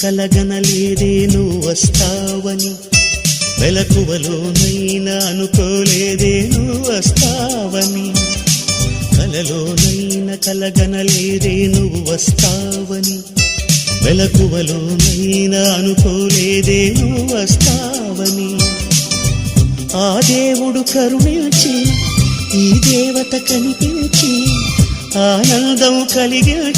కలగనలేదే నువ్వు వస్తావని మెలకువలోనైనా అనుకోలేదే నువ్వు వస్తావని కలలోనైనా కలగనలేదే నువ్వు వస్తావని మెలకువలోనైనా అనుకోలేదే నువ్వు వస్తావని. ఆ దేవుడు కరుణించి ఈ దేవత కనిపించి ఆనందం కలిగించి